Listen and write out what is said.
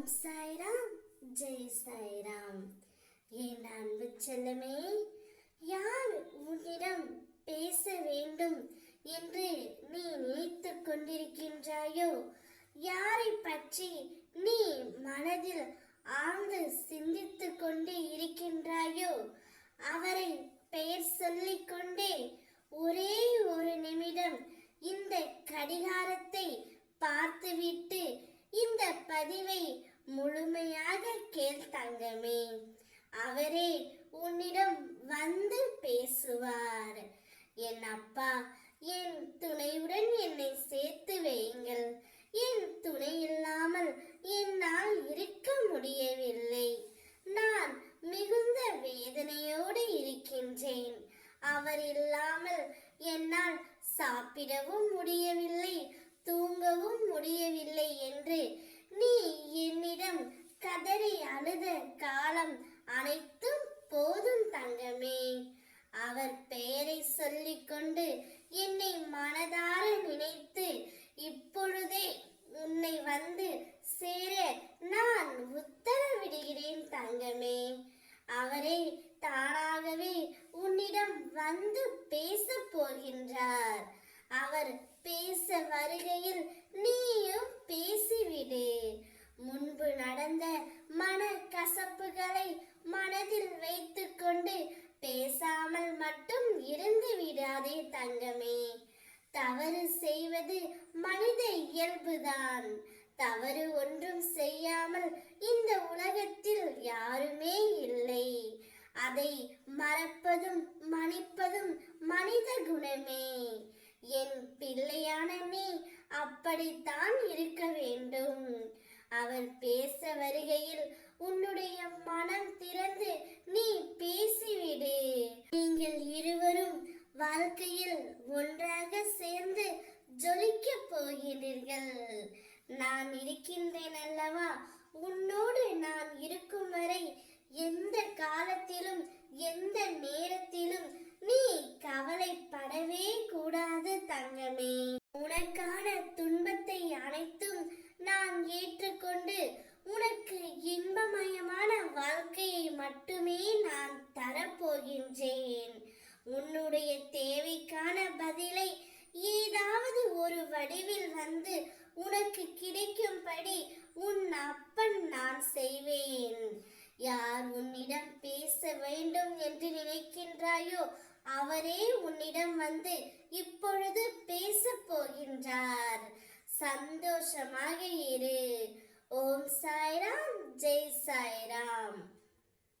ஓம் சாய்ராம் ஜெய் சாய்ராம் என் அன்பு செல்லமே யார் உன்னிடம் பேச வேண்டும் என்று நீ நினைத்து கொண்டிருக்கின்றாயோ? யாரை பற்றி நீ மனதில் ஆழ்ந்து சிந்தித்து கொண்டு இருக்கின்றாயோ? அவரை பெயர் சொல்லிக் கொண்டே ஒரே ஒரு நிமிடம் இந்த கடிகாரத்தை பார்த்துவிட்டு இந்த பதிவை முழுமையாக கேள் தங்கமே. அவரே உன்னிடம் வந்து பேசுவார். என் அப்பா என் துணையுடன் என்னை சேர்த்து வையுங்கள். என் துணை இல்லாமல் என்னால் இருக்க முடியவில்லை. நான் மிகுந்த வேதனையோடு இருக்கின்றேன். அவர் இல்லாமல் என்னால் சாப்பிடவும் முடியவில்லை தூங்கவும் முடியவில்லை என்று அழுத காலம் அனைத்தும் போதும் தங்கமே. அவர் பெயரை சொல்லிக்கொண்டு என்னை மனதார நினைத்து இப்பொழுதே உன்னை வந்து சேர நான் உத்தரவிடுகிறேன் தங்கமே. அவரே தானாகவே உன்னிடம் வந்து பேச போகின்றார். அவர் பேச வருகையில் நீயும் பேசிவிடு. முன்பு நடந்த மன கசப்புகளை மனதில் வைத்துக்கொண்டு பேசாமல் மட்டும் இருந்து விடாதே தங்கமே. தவறு செய்வது மனித இயல்புதான். தவறு ஒன்றும் செய்யாமல் இந்த உலகத்தில் யாருமே இல்லை. அதை மறப்பதும் மன்னிப்பதும் மனித குணமே. என் பிள்ளையான நீ அப்படித்தான் இருக்க வேண்டும். அவர் பேச வருகையில் உன்னுடைய மனம் திறந்து நீ பேசிவிடு. நீங்கள் இருவரும் வாழ்க்கையில் ஒன்றாக சேர்ந்து ஜொலிக்க போகிறீர்கள். நான் இருக்கின்றேன் அல்லவா? உன்னோடு நான் இருக்கும் வரை தரப்போகின்றேன் உன்னுடைய தேவைக்கான பதிலை ஏதாவது ஒரு வடிவில் வந்து உனக்கு கிடைக்கும்படி உன் அப்பன் நான் செய்வேன். யார் உன்னிடம் பேச வேண்டும் என்று நினைக்கின்றாயோ அவரே உன்னிடம் வந்து இப்பொழுது பேச போகின்றார். சந்தோஷமாக இரு. ஓம் சாய்ராம் ஜெய் சாய்ராம்.